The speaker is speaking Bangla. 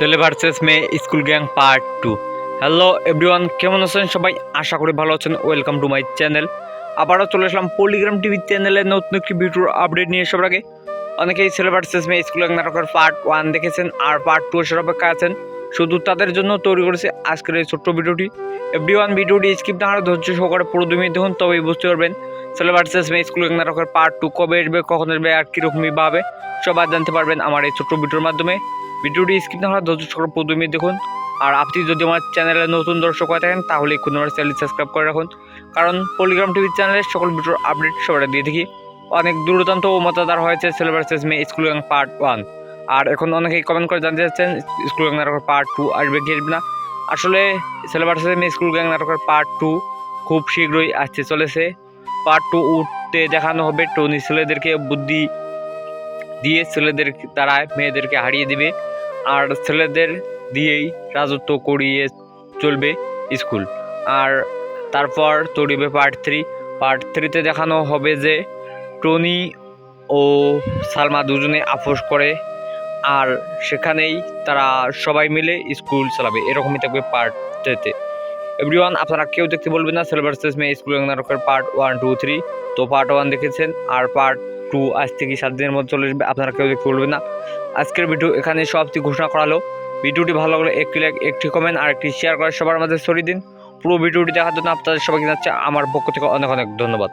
ছেলে ভার্সেস মেয়ে school gang part two hello everyone কেমন আছেন সবাই? আশা করি ভালো আছেন। ওয়েলকাম টু মাই চ্যানেল আবারও চলে আসলাম পলিগ্রাম টিভি চ্যানেলে নতুন একটি ভিডিওর আপডেট নিয়ে সবার আগে। অনেকেই ছেলে ভার্সেস মেয়ে স্কুল গ্যাং নাটকের পার্ট ওয়ান দেখেছেন আর পার্ট টু এসের অপেক্ষা আছেন। শুধু তাদের জন্য তৈরি করেছে আজকের এই ছোট্ট ভিডিওটি। এভরিওয়ান ভিডিওটি স্কিপ না হারে ধৈর্য সহকারে পুরো দুই মিনিট দেখুন, তবেই বুঝতে পারবেন ছেলে ভার্সেস মেয়ে স্কুল গ্যাং নাটকের পার্ট টু কবে আসবে, কখন আসবে, আর কীরকমই ভাবে সবাই জানতে পারবেন আমার এই ছোট্ট ভিডিওর মাধ্যমে। ভিডিওটি স্কিপ না হওয়ার ধৈর্য সহকারে পুরো দেখুন। আর আপনি যদি আমার চ্যানেলে নতুন দর্শক হয়ে থাকেন, তাহলে এখন আমার চ্যানেল সাবস্ক্রাইব করে রাখুন। কারণ পলিগ্রাম টিভি চ্যানেলে সকল ভিডিওর আপডেট সবাই দিয়ে থাকি। অনেক দুর্দান্ত ও মতাদার হয়েছে ছেলে ভার্সেস মেয়ে স্কুল গ্যাং পার্ট ওয়ান আর এখন অনেকেই কমেন্ট করে জানতে চাচ্ছেন স্কুল গ্যাং নাটকের পার্ট টু আসবে কি আসবে না। আসলে ছেলে ভার্সেস মেয়ে স্কুল গ্যাং নাটকের পার্ট টু খুব শীঘ্রই আসতে চলেছে। পার্ট টু উঠতে দেখানো হবে। টনি ছেলেদেরকে বুদ্ধি দিয়ে ছেলেদের দ্বারা মেয়েদেরকে হারিয়ে দিবে। আর ছেলেদের দিয়েই রাজত্ব করিয়ে চলবে স্কুল। আর তারপর তৈরিবে পার্ট থ্রি পার্ট থ্রিতে দেখানো হবে যে টনি ও সালমা দুজনে আপোষ করে আর সেখানেই তারা সবাই মিলে স্কুল চালাবে। এরকমই থাকবে পার্ট থ্রিতে এভরিওয়ান আপনারা কেউ দেখতে বলবেন না সেলভার স্টেজ মে school part one two three তো পার্ট ওয়ান দেখেছেন। আর পার্ট টু আজ থেকে সাত দিনের মধ্যে চলে আসবে, আপনারা কেউ দেখতে বলবেন না। আজকের ভিডিও এখানে সবটি ঘোষণা করালো। ভিডিওটি ভালো লাগলে একটি লাইক একটি কমেন্ট আর একটি শেয়ার করে সবার মাঝে ছড়িয়ে দিন। পুরো ভিডিওটি দেখার জন্য আপনাদের সবাইকে জানাচ্ছে, আমার পক্ষ থেকে অনেক অনেক ধন্যবাদ।